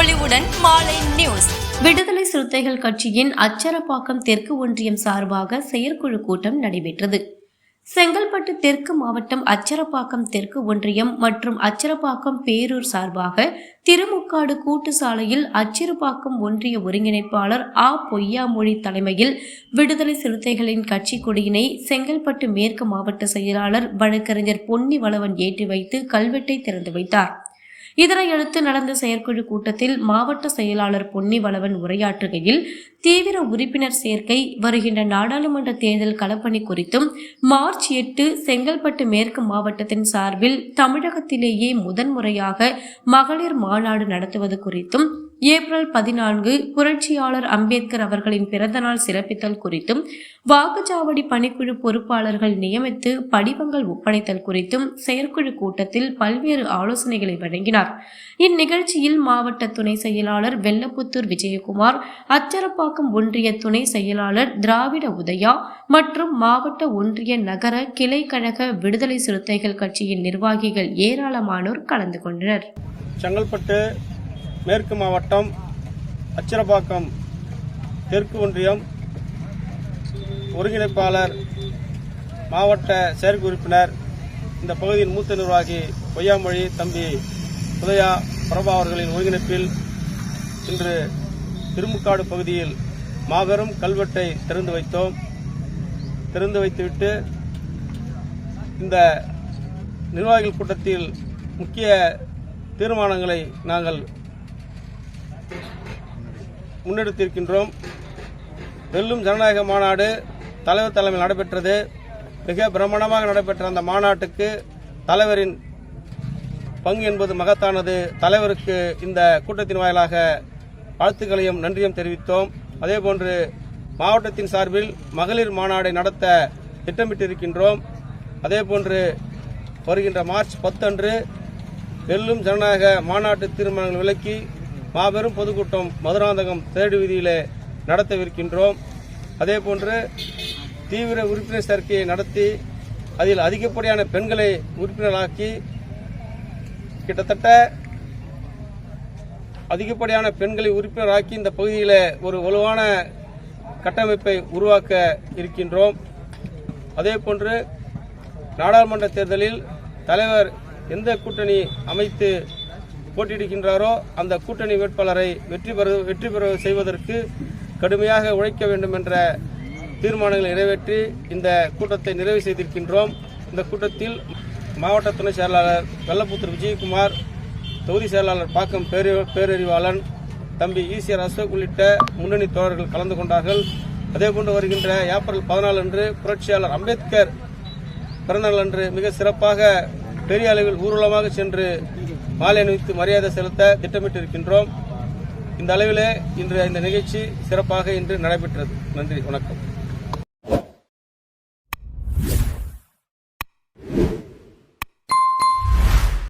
ஒலிவுடன் மாலை நியூஸ். விடுதலை சிறுத்தைகள் கட்சியின் அச்சரப்பாக்கம் தெற்கு ஒன்றியம் சார்பாக செயற்குழு கூட்டம் நடைபெற்றது. செங்கல்பட்டு தெற்கு மாவட்டம் அச்சரப்பாக்கம் தெற்கு ஒன்றியம் மற்றும் அச்சரப்பாக்கம் பேரூர் சார்பாக திருமுக்காடு கூட்டு சாலையில் அச்சிறுபாக்கம் ஒன்றிய ஒருங்கிணைப்பாளர் ஆ பொய்யாமொழி தலைமையில் விடுதலை சிறுத்தைகளின் கட்சி கொடியினை செங்கல்பட்டு மேற்கு மாவட்ட செயலாளர் வழக்கறிஞர் பொன்னி வளவன் ஏற்றி வைத்து கல்வெட்டை திறந்து வைத்தார். இதனையடுத்து நடந்த செயற்குழு கூட்டத்தில் மாவட்ட செயலாளர் பொன்னி வளவன் உரையாற்றுகையில் தீவிர உறுப்பினர் சேர்க்கை வருகின்ற நாடாளுமன்ற தேர்தல் களப்பணி குறித்தும் மார்ச் எட்டு செங்கல்பட்டு மேற்கு மாவட்டத்தின் சார்பில் தமிழகத்திலேயே முதன்முறையாக மகளிர் மாநாடு நடத்துவது குறித்தும் ஏப்ரல் பதினான்கு புரட்சியாளர் அம்பேத்கர் அவர்களின் பிறந்தநாள் சிறப்பித்தல் குறித்தும் வாக்குச்சாவடி பணிக்குழு பொறுப்பாளர்கள் நியமித்து படிவங்கள் ஒப்படைத்தல் குறித்தும் செயற்குழு கூட்டத்தில் பல்வேறு ஆலோசனைகளை வழங்கினார். இந்நிகழ்ச்சியில் மாவட்ட துணை செயலாளர் வெள்ளப்புத்தூர் விஜயகுமார் அச்சரப்பாக்கம் ஒன்றிய துணை செயலாளர் திராவிட உதயா மற்றும் மாவட்ட ஒன்றிய நகர கிளை கழக விடுதலை சிறுத்தைகள் கட்சியின் நிர்வாகிகள் ஏராளமானோர் கலந்து கொண்டனர். செங்கல்பட்டு மேற்கு மாவட்டம் அச்சிரப்பாக்கம் தெற்கு ஒன்றியம் ஒருங்கிணைப்பாளர் மாவட்ட செயற்கு உறுப்பினர் இந்த பகுதியின் மூத்த நிர்வாகி பொய்யாமொழி தம்பி உதயா பிரபா அவர்களின் ஒருங்கிணைப்பில் இன்று திருமுக்காடு பகுதியில் மாபெரும் கல்வெட்டை திறந்து வைத்தோம். திறந்து வைத்துவிட்டு இந்த நிர்வாகிகள் கூட்டத்தில் முக்கிய தீர்மானங்களை நாங்கள் முன்னெடுத்திருக்கின்றோம். வெல்லும் ஜனநாயக மாநாடு தலைவர் தலைமையில் நடைபெற்றது. மிக பிரமாண்டமாக நடைபெற்ற அந்த மாநாட்டுக்கு தலைவரின் பங்கு என்பது மகத்தானது. தலைவருக்கு இந்த கூட்டத்தின் வாயிலாக வாழ்த்துக்களையும் நன்றியும் தெரிவித்தோம். அதேபோன்று மாவட்டத்தின் சார்பில் மகளிர் மாநாடை நடத்த திட்டமிட்டிருக்கின்றோம். அதேபோன்று வருகின்ற மார்ச் பத்து அன்று வெல்லும் ஜனநாயக மாநாட்டு தீர்மானங்கள் விலக்கி மாபெரும் பொதுக்கூட்டம் மதுராந்தகம் தேடு வீதியிலே நடத்தவிருக்கின்றோம். அதேபோன்று தீவிர உறுப்பினர் சேர்க்கையை நடத்தி அதில் அதிகப்படியான பெண்களை உறுப்பினராக்கி கிட்டத்தட்ட அதிகப்படியான பெண்களை உறுப்பினராக்கி இந்த பகுதியில் ஒரு வலுவான கட்டமைப்பை உருவாக்க இருக்கின்றோம். அதேபோன்று நாடாளுமன்ற தேர்தலில் தலைவர் எந்த கூட்டணி அமைத்து போட்டியிடுகின்றாரோ அந்த கூட்டணி வேட்பாளரை வெற்றி பெற வெற்றி பெற செய்வதற்கு கடுமையாக உழைக்க வேண்டும் என்ற தீர்மானங்களை நிறைவேற்றி இந்த கூட்டத்தை நிறைவு செய்திருக்கின்றோம். இந்த கூட்டத்தில் மாவட்ட துணை செயலாளர் வெள்ளப்புத்தூர் விஜயகுமார் தொகுதி செயலாளர் பாக்கம் பேரறிவாளன் தம்பி ஈசிஆர் அசோக் உள்ளிட்ட முன்னணி தோழர்கள் கலந்து கொண்டார்கள். அதேபோன்று வருகின்ற ஏப்ரல் பதினாலு அன்று புரட்சியாளர் அம்பேத்கர் பிறந்தநாள் அன்று மிக சிறப்பாக பெரிய அளவில் ஊர்வலமாக சென்று மாலை அணிவித்து மரியாதை செலுத்த திட்டமிட்டிருக்கின்றோம். இந்த அளவிலே இன்று இந்த நிகழ்ச்சி சிறப்பாக இன்று நடைபெற்றது. நன்றி வணக்கம்.